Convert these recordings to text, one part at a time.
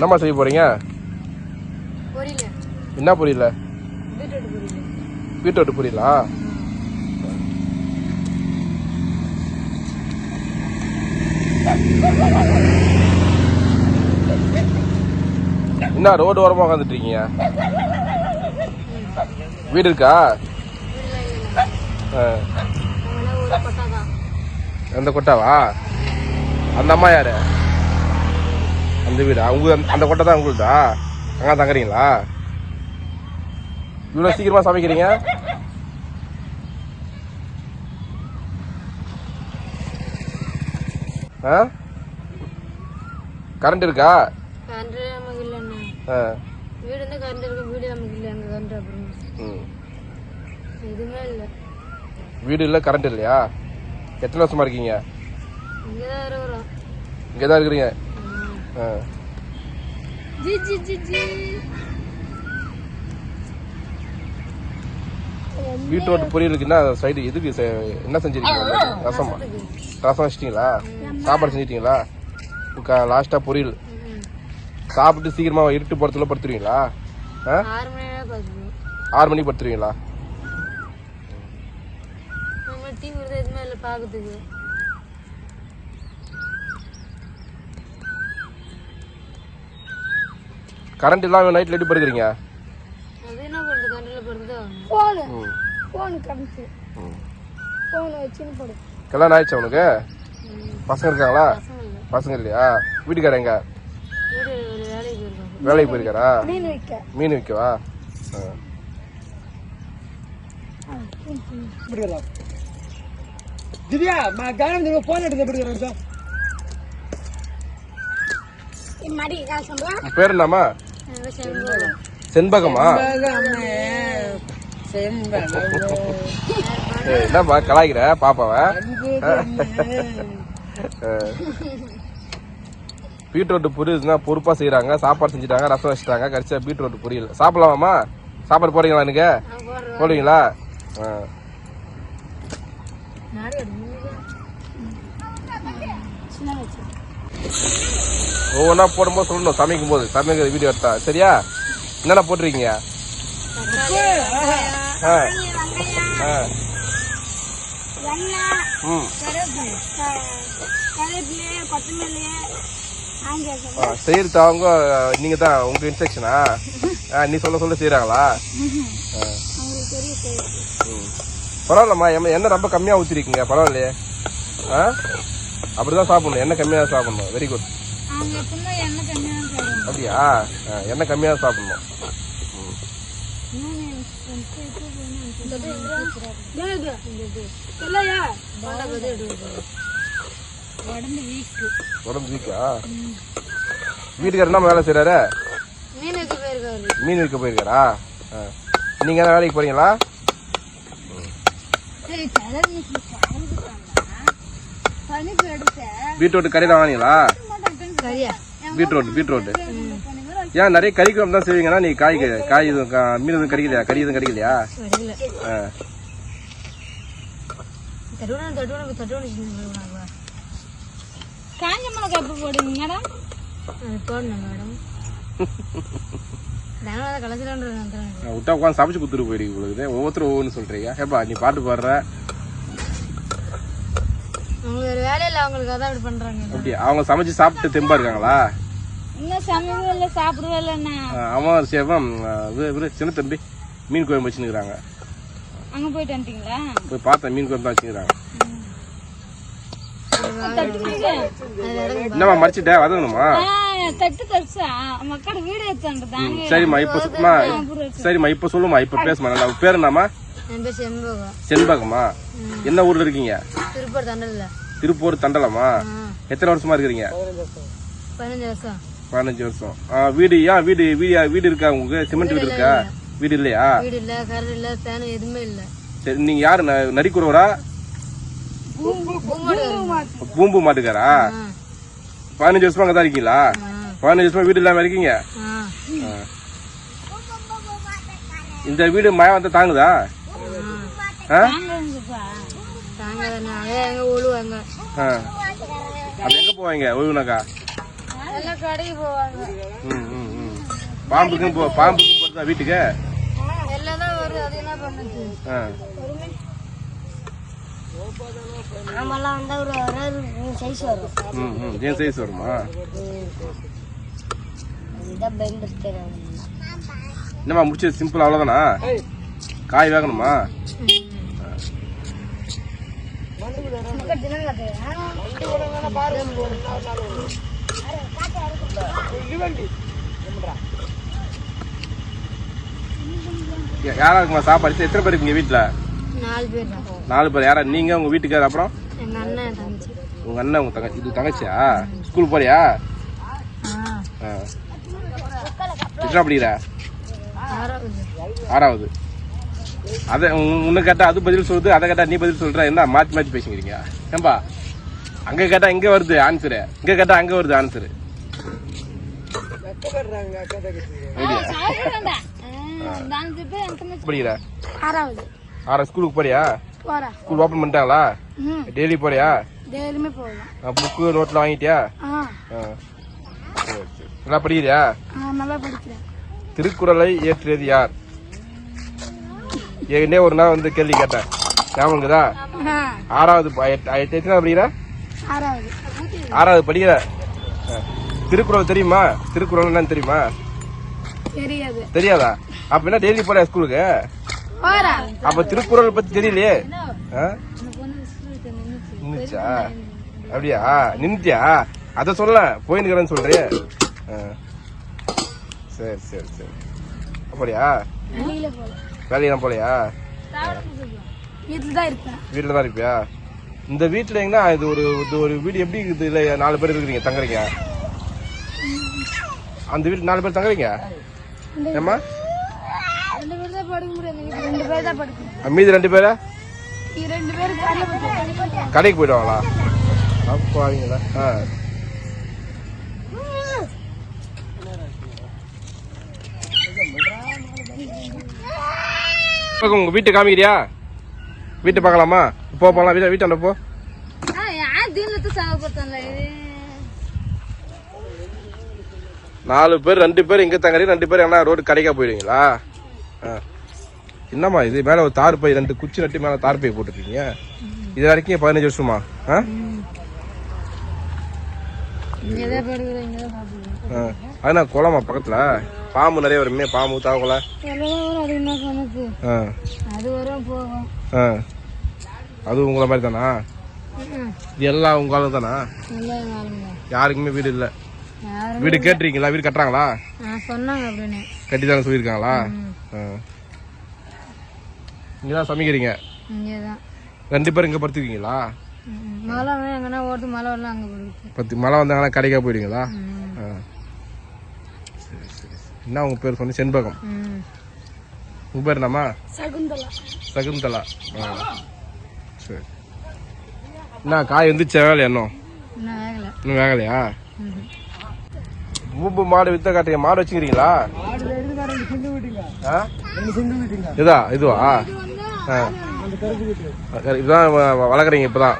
என்னம்மா செய்ய போறீங்க? பொரியல. என்ன புரியல? பீட்ரூட் பொரியல. என்ன ரோடு ஓரமா உட்காந்துட்டு இருக்கீங்க வீடு இருக்கா? அந்த கொட்டாவா? அந்த அம்மா யாரு? அந்த வீடா? உங்க அந்த கொட்டை தான் உங்களுதா? அங்கே தங்குறீங்களா? இவ்வளோ சீக்கிரமா சமைக்கிறீங்க? ஆ? கரண்ட் இருக்கா? வீடு இருந்தால் கரண்ட் இருக்கு வீடு நமக்கு இல்லை அங்கே கரண்ட் அப்புறம். ம். எதுவுமே இல்லை. வீடு இல்லை கரண்ட் இல்லையா? எத்தனை வருஷமா இருக்கீங்க? இங்கே தான் இருக்கிறீங்க? G G G G. Beetroot பொரியலுக்கு என்ன சைடு எதுக்கு என்ன செஞ்சிருக்கீங்க? ரசமா? ரசம் வச்சிட்டீங்களா? சாப்பாடு செஞ்சிட்டீங்களா? லாஸ்ட்டாக பொரியல். சாப்பிட்டு சீக்கிரமா இருட்டு போகிறதுல படுத்துருவீங்களா? ஆறு மணி படுத்துருவீங்களா? டிவி எதுவுமே இல்லை பார்க்கறதுக்கு கரண்ட் இல்லாம நைட்ல எப்படி படுக்கிறீங்க? அது என்ன பண்றது கரண்ட்ல படுறது போன் போன் கரண்ட் போன் வச்சுன்னு படு. கல்யாணம் ஆயிடுச்சு உனக்கு? பசங்க இருக்காங்களா? பசங்க இல்லையா? வீட்டுக்கார எங்க? வேலைக்கு போயிருக்காரா. மீன் விற்க. மீன் விற்கவா? திவ்யா கவனம் நீங்க போன் எடுத்து எப்படி சார்? பேர் என்னம்மா? செண்பகமா? என்னம்மா கலாய்க்கிற பாப்பாவை? பீட்ரூட் பொரியல்னா பொறுப்பா செய்றாங்க சாப்பாடு செஞ்சுட்டாங்க ரசம் வச்சுட்டாங்க கடைசியா பீட்ரூட் பொரியல். சாப்பிடலாமாம்மா? சாப்பாடு போறீங்களா எனக்கு போடுவீங்களா ஆ. நாடு எடுத்து சின்ன வச்சு ஒவ்வொன்றா போடும்போது சொல்லணும். சமைக்கும் போது சமைக்கிற வீடியோ எடுத்தா. சரியா? என்னென்ன போட்டிருக்கீங்க? ஆ. ஆ. செய்யறது அவங்க நீங்க தான் உங்க இன்ஸ்ட்ரக்ஷனா நீ சொல்ல சொல்ல செய்யறாங்களா பரவாயில்லம்மா. எண்ணெய் ரொம்ப கம்மியா ஊத்திருக்கீங்க? பரவாயில்லையே. ஆ? அப்படிதான் சாப்பிடணும். எண்ணெய் கம்மியா சாப்பிடணும். வெரி குட் எண்ணெய் கம்மியாக அப்படியா? எண்ணெய் கம்மியா சாப்பிடணும். உடம்பு வீக்கு வீட்டுக்காரர் என்ன வேலை செய்யறாரு மீன் விற்க போயிருக்காரா. நீங்க என்ன வேலைக்கு போறீங்களா? பீட்ரூட் கறி தான் வாங்கிங்களா சரியா பீட்ரூட் பீட்ரூட் ஏன் நிறைய கறி குழம்பு தான் செய்வீங்கன்னா நீ காய் க- காய் எதுவும் கா- மீன் எதுவும் கறிக்கலையா? கறி எதுவும் ஆ. காஞ்ச மிளகா எப்போ மேடம்? அது போடணும் மேடம். நான் விட்டா உட்காந்து சமைச்சு குத்துட்டு போயிருக்கு உங்களுக்கு ஒவ்வொருத்தரும் ஒவ்வொன்று சொல்றீங்க. ஏப்பா நீ பாட்டு பாடுற? இல்லை அவங்களுக்கு அதான் இப்படி பண்ணுறாங்க அப்படி அவங்க சமைச்சு சாப்பிட்டு தெம்பா இருக்காங்களா? இன்னும் சமையல் இல்லை சாப்பிடவே இல்லைண்ணா அவன் சேவம் இவரு சின்ன தம்பி மீன் குழம்பு வச்சுருக்காங்க அங்கே போயிட்டு வந்துட்டீங்களா? போய் பார்த்தேன் மீன் குழம்பு தான் வச்சுக்கிறாங்க என்னம்மா மறைச்சிட்டேன் வதங்கணுமா தட்டு தச்சா மக்கள் வீடு சரிம்மா இப்போ சுத்தமா சரிம்மா இப்போ சொல்லுமா இப்போ பேசுமா நல்லா பேர் என்னம்மா? செண்பகமா. என்ன ஊர்ல இருக்கீங்க? திருப்பூர் தண்டலில் திருப்பூர் தண்டலமா? எத்தனை வருஷமா இருக்கிறீங்க? பதினஞ்சு வருஷம். வீடு ஏன் வீடு வீடு வீடு இருக்கா உங்களுக்கு? சிமெண்ட் வீடு இருக்கா? வீடு இல்லையா? வீடு இல்லை கரண்ட் இல்லை ஃபேன் எதுவுமே இல்லை. சரி நீங்க யாரு? ந- நரிக்குறவரா? பூம்பு மாட்டுக்காரா பதினஞ்சு வருஷமா அங்கதான் இருக்கீங்களா? பதினஞ்சு வருஷமா வீடு இல்லாம இருக்கீங்க. இந்த வீடு மழை வந்தா தாங்குதா? அங்கே எங்கே ஒழுவாங்க ஆ. அப்ப எங்க போவாங்க ஓய்வுனாக்கா ஆ எல்லாம் கடைக்கு போவாங்க. ம் ம் ம். பாம்புக்கும் போ பாம்புக்கும் போடுதா வீட்டுக்கு? எல்லாம் தான் வருது அது என்ன பண்ணுது? ஆ. நம்மலாம் வந்தா ஒரு அறுபது சைஸ் வரும். ம் ம். ஏன் சைஸ் வருமா? என்னம்மா முடிச்சது சிம்பிள் அவ்வளோதானா காய் வேகணுமா யாரா இருக்குமா சாப்பாடு எத்தனை பேர் இருக்கீங்க வீட்டில் நாலு பேர் யாரா? நீங்க உங்க வீட்டுக்காரர் அப்புறம்? உங்க அண்ணன் உங்க தங்கச்சி இது தங்கச்சியா? ஸ்கூல் போறியா. எத்தனை படிக்கிற? ஆறாவது. அதை உன்னை கேட்டா அது பதில் சொல்லுது அதை கேட்டா நீ பதில் சொல்ற என்ன? மாத்தி மாத்தி பேசிக்கிறீங்க. ஏம்பா அங்க கேட்டா இங்க வருது ஆன்சரு இங்க கேட்டா அங்க வருது ஆன்சரு படிக்கிற? ஆறாவது. ஆறா ஸ்கூலுக்கு போறியா? போறா. ஸ்கூல் ஓப்பன் பண்ணிட்டாங்களா? டெய்லி போறியா? டெய்லியுமே புக்கு நோட்லாம் வாங்கிட்டியா. நல்லா படிக்கிறியா? ஆ நல்லா படிக்கிறேன். திருக்குறளை இயற்றியது யார்? ஏன்னே ஒரு நாள் வந்து கேள்வி கேட்டேன். ஞாபகம் ஆ ஆறாவது எத்தனாவது படிக்கிற? ஆறாவது. படிக்கிற. திருக்குறள் தெரியுமா? திருக்குறள் என்னன்னு தெரியுமா? தெரியாது. அப்ப என்ன டெய்லி போறியா ஸ்கூலுக்கு? போறா. அப்ப திருக்குறள் பத்தி தெரியலையே? நின்னுச்சா? அப்படியா? நின்னுட்டியா? அத சொல்ல போயின்னுக்கிறேன்னு சொல்றியே. சரி சரி சரி. அப்படியா? வேலையெல்லாம் போலையா? வீட்டுல தான் இருப்பேன். வீட்டில் தான் இருப்பியா? இந்த வீட்டில் எங்கன்னா இது ஒரு இது ஒரு வீடு எப்படி இருக்குது? இல்லை நாலு பேர் இருக்கிறீங்க தங்குறீங்க? அந்த வீட்டில் நாலு பேர் தங்குறீங்க? ஏம்மா? மீதி ரெண்டு பேரா? கடைக்கு போயிடுவாங்களா? அப்பாவீங்களா ஆ. இப்போ உங்க வீட்டை காமிக்கிறியா? வீட்டை பார்க்கலாமா? போ போகலாம் வீட்டை வீட்டாண்ட போ. நாலு பேர் ரெண்டு பேர் இங்க தங்குறீங்க. ரெண்டு பேர் என்ன ரோடு கடைக்கா போயிடுவீங்களா ஆ. என்னம்மா இது? மேல ஒரு தார் பை ரெண்டு குச்சி நட்டு மேல தார் பை போட்டுருக்கீங்க. இது வரைக்கும் பதினஞ்சு வருஷமா? ஆ? அதுனா குளமா பக்கத்துல? பாம்பு நிறைய வருமே பாம்பு வரும் அது உங்கள மாதிரி தானா? எல்லாம் உங்க ஆளு தானா? யாருக்குமே வீடு இல்ல. வீடு கேட்டிருக்கீங்களா? வீடு கட்டுறாங்களா? கட்டி தானே சொல்லியிருக்காங்களா. இங்க தான் சமைக்கிறீங்க? ரெண்டு பேரும் இங்க படுத்துக்கீங்களா ம். மழை வந்து மழை வந்தாங்கன்னா கடைக்கா போயிடுவீங்களா. என்ன உங்க பேர் சொன்ன செண்பகம். ம். உங்க பேர் என்னம்மா? சகுந்தலா. சகுந்தலா. ஆ. சரி. என்ன காய் வந்துச்சா? வேலை இன்னும்? இன்னும் வேகலை. இன்னும் வேகலையா? மூப்பு மாடு வித்த காட்டுங்க மாடு வச்சுக்கிறீங்களா? இதா இதுவா? இதுதான் வ- வ- வளர்க்குறீங்க இப்பதான்.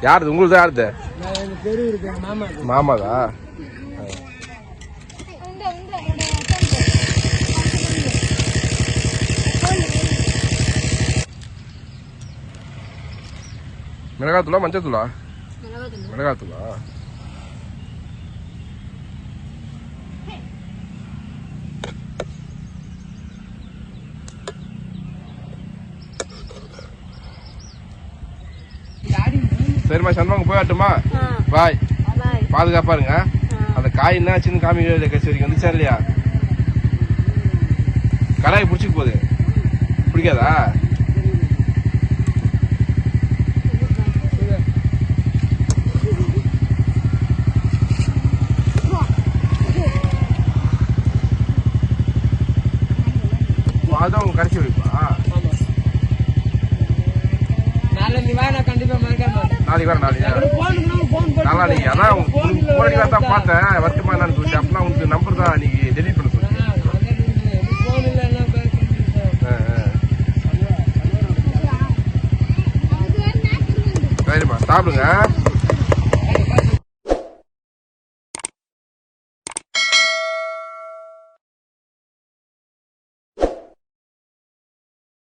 யாருது? உங்களுக்கு தான் யாருது. மாமாதா? மிளகாத்தூளா மஞ்சத்தூளா? மிளகாத்தூள். சரிம்மா சண்முகம் போயாட்டுமா பாய். பாதுகாப்பா இருங்க அந்த காய் என்னாச்சுன்னு காமிக்கவே இல்லை கட்சி வரைக்கும் வந்துச்சா இல்லையா? கடாய் பிடிச்சிக்க போகுது. பிடிக்காதா? அதான் உங்க கடைசி வைப்பா நீ நான் கண்டிப்பா மாட்டேன் நாளைக்கு வர நாளைக்கு நல்லா நீங்க அதான் போன் தான் பார்த்தேன். வருத்தமா என்னன்னு சொல்லிட்டு அப்படின்னா உங்களுக்கு நம்பர் தான் நீங்க டெலிட் பண்ண சொல்லி சரிம்மா சாப்பிடுங்க.